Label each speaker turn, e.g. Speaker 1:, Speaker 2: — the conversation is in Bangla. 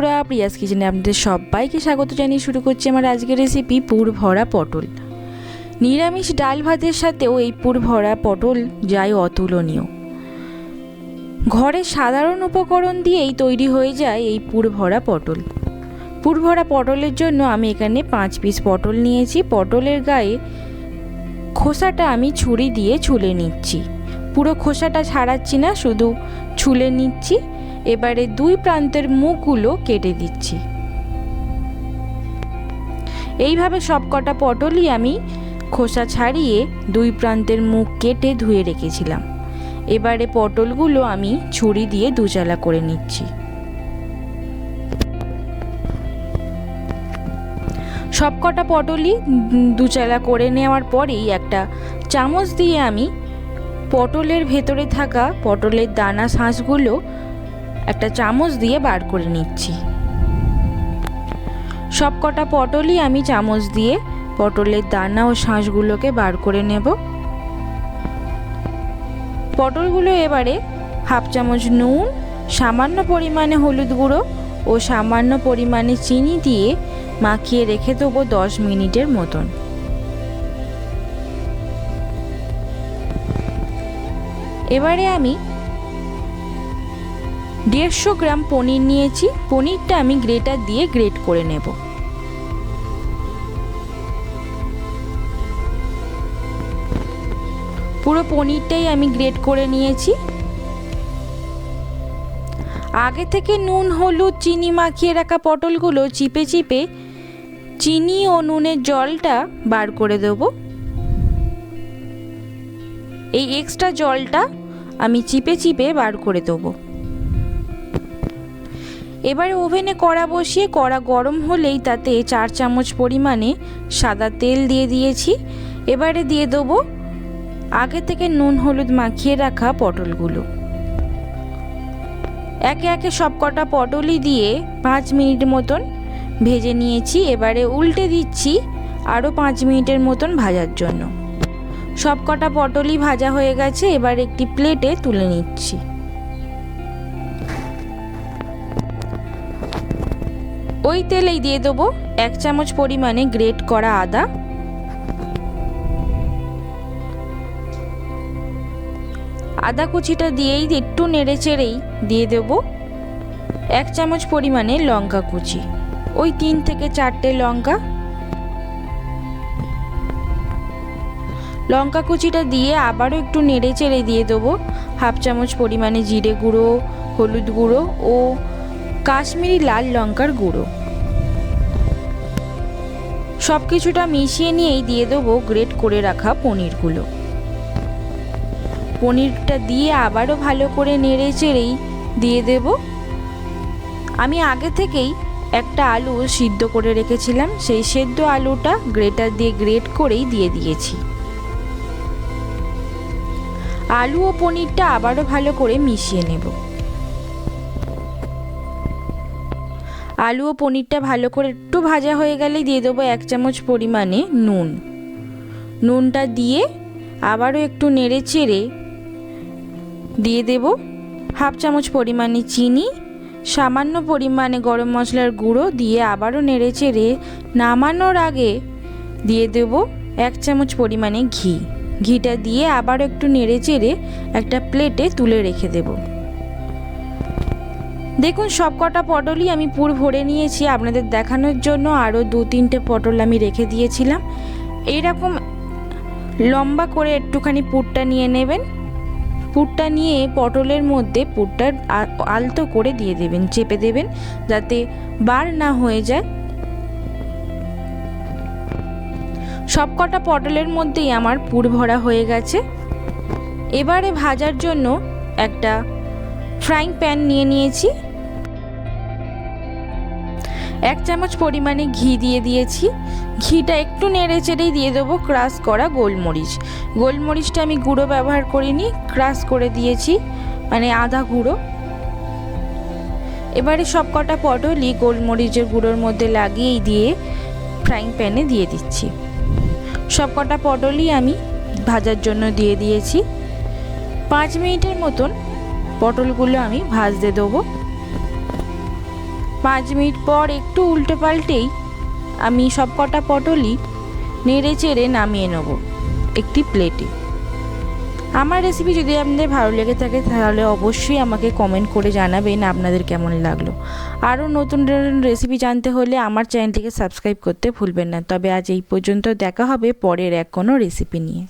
Speaker 1: বন্ধুরা, প্রিয়াস কিচেনে আপনাদের সবাইকে স্বাগত জানিয়ে শুরু করছি আমার আজকের রেসিপি পুর ভরা পটল। নিরামিষ ডাল ভাতের সাথেও এই পুর ভরা পটল যায় অতুলনীয়। ঘরে সাধারণ উপকরণ দিয়েই তৈরি হয়ে যায় এই পুর ভরা পটল। পুর ভরা পটলের জন্য আমি এখানে পাঁচ পিস পটল নিয়েছি। পটলের গায়ে খোসাটা আমি ছুরি দিয়ে ছুলে নিচ্ছি। পুরো খোসাটা ছাড়াচ্ছি না, শুধু ছুলে নিচ্ছি। এবারে দুই প্রান্তের মুখগুলো কেটে দিচ্ছি। এইভাবে সব কটা পটলই আমি খোসা ছাড়িয়ে দুই প্রান্তের মুখ কেটে ধুয়ে রেখেছিলাম। এবারে পটলগুলো আমি ছুরি দিয়ে দুচালা করে নিচ্ছি। সব কটা পটলই দুচালা করে নেওয়ার পরেই একটা চামচ দিয়ে আমি পটলের ভেতরে থাকা পটলের দানা শাঁসগুলো একটা চামচ দিয়ে বার করে নিচ্ছি। সব কটা পটলই আমি চামচ দিয়ে পটলের দানা ও শাঁসগুলোকে বার করে নেব। পটলগুলো এবারে হাফ চামচ নুন, সামান্য পরিমাণে হলুদ গুঁড়ো ও সামান্য পরিমাণে চিনি দিয়ে মাখিয়ে রেখে দেবো দশ মিনিটের মতন। এবারে আমি দেড়শো গ্রাম পনির নিয়েছি। পনিরটা আমি গ্রেটার দিয়ে গ্রেট করে নেব। পুরো পনিরটাই আমি গ্রেট করে নিয়েছি। আগে থেকে নুন, হলুদ, চিনি মাখিয়ে রাখা পটলগুলো চিপে চিপে চিনি ও নুনের জলটা বার করে দেবো। এই এক্সট্রা জলটা আমি চিপে চিপে বার করে দেবো। এবারে ওভেনে কড়া বসিয়ে কড়া গরম হলেই তাতে চার চামচ পরিমাণে সাদা তেল দিয়ে দিয়েছি। এবারে দিয়ে দেবো আগে থেকে নুন হলুদ মাখিয়ে রাখা পটলগুলো। একে একে সব কটা পটলই দিয়ে পাঁচ মিনিট মতন ভেজে নিয়েছি। এবারে উল্টে দিচ্ছি আরও পাঁচ মিনিটের মতন ভাজার জন্য। সব কটা পটলই ভাজা হয়ে গেছে। এবার একটি প্লেটে তুলে নিচ্ছি। ওই তেলেই দিয়ে দেবো এক চামচ পরিমাণে গ্রেট করা আদা। আদা কুচিটা দিয়েই একটু নেড়ে চেড়েই দিয়ে দেবো এক চামচ পরিমাণে লঙ্কা কুচি। ওই তিন থেকে চারটে লঙ্কা। লঙ্কা কুচিটা দিয়ে আবারও একটু নেড়ে চেড়ে দিয়ে দেবো। হাফ চামচ পরিমাণে জিরে গুঁড়ো, হলুদ গুঁড়ো ও কাশ্মীরি লাল লঙ্কার গুঁড়ো। সব কিছুটা মিশিয়ে নিয়েই দিয়ে দেবো গ্রেট করে রাখা পনিরগুলো। পনিরটা দিয়ে আবারও ভালো করে নেড়ে চেড়েই দিয়ে দেব। আমি আগে থেকেই একটা আলু সিদ্ধ করে রেখেছিলাম, সেই সেদ্ধ আলুটা গ্রেটার দিয়ে গ্রেট করেই দিয়ে দিয়েছি। আলু ও পনিরটা আবারও ভালো করে মিশিয়ে নেব। আলু ও পনিরটা ভালো করে একটু ভাজা হয়ে গেলে দিয়ে দেবো এক চামচ পরিমাণে নুন। নুনটা দিয়ে আবারও একটু নেড়ে চেড়ে দিয়ে দেব হাফ চামচ পরিমাণে চিনি, সামান্য পরিমাণে গরম মশলার গুঁড়ো দিয়ে আবারও নেড়ে চেড়ে নামানোর আগে দিয়ে দেব এক চামচ পরিমাণে ঘি। ঘিটা দিয়ে আবার একটু নেড়ে চেড়ে একটা প্লেটে তুলে রেখে দেব। দেখুন সব কটা পটলই আমি পুর ভরে নিয়েছি আপনাদের দেখানোর জন্য। আরও দু তিনটে পটল আমি রেখে দিয়েছিলাম। এইরকম লম্বা করে একটুখানি পুরটা নিয়ে নেবেন। পুরটা নিয়ে পটলের মধ্যে পুরটা আলতো করে দিয়ে দেবেন, চেপে দেবেন, যাতে বার না হয়ে যায়। সব কটা পটলের মধ্যেই আমার পুর ভরা হয়ে গেছে। এবারে ভাজার জন্য একটা ফ্রাইং প্যান নিয়ে নিয়েছি। এক চামচ পরিমাণে ঘি দিয়ে দিয়েছি। ঘিটা একটু নেড়ে চেড়েই দিয়ে দেবো ক্রাশ করা গোলমরিচ। গোলমরিচটা আমি গুঁড়ো ব্যবহার করিনি, ক্রাশ করে দিয়েছি মানে আধা গুঁড়ো। এবারে সব কটা পটলই গোলমরিচের গুঁড়োর মধ্যে লাগিয়েই দিয়ে ফ্রাইং প্যানে দিয়ে দিচ্ছি। সব কটা পটলই আমি ভাজার জন্য দিয়ে দিয়েছি। পাঁচ মিনিটের মতন পটলগুলো আমি ভাজতে দেবো। পাঁচ মিনিট পর একটু উল্টে পাল্টেই আমি সব কটা পটলই নেড়ে চেড়ে নামিয়ে নেব একটি প্লেটে। আমার রেসিপি যদি আপনাদের ভালো লেগে থাকে, তাহলে অবশ্যই আমাকে কমেন্ট করে জানাবেন আপনাদের কেমন লাগল। আরও নতুন নতুন রেসিপি জানতে হলে আমার চ্যানেলটিকে সাবস্ক্রাইব করতে ভুলবেন না। তবে আজ এই পর্যন্ত দেখা হবে পরের এক কোনো রেসিপি নিয়ে।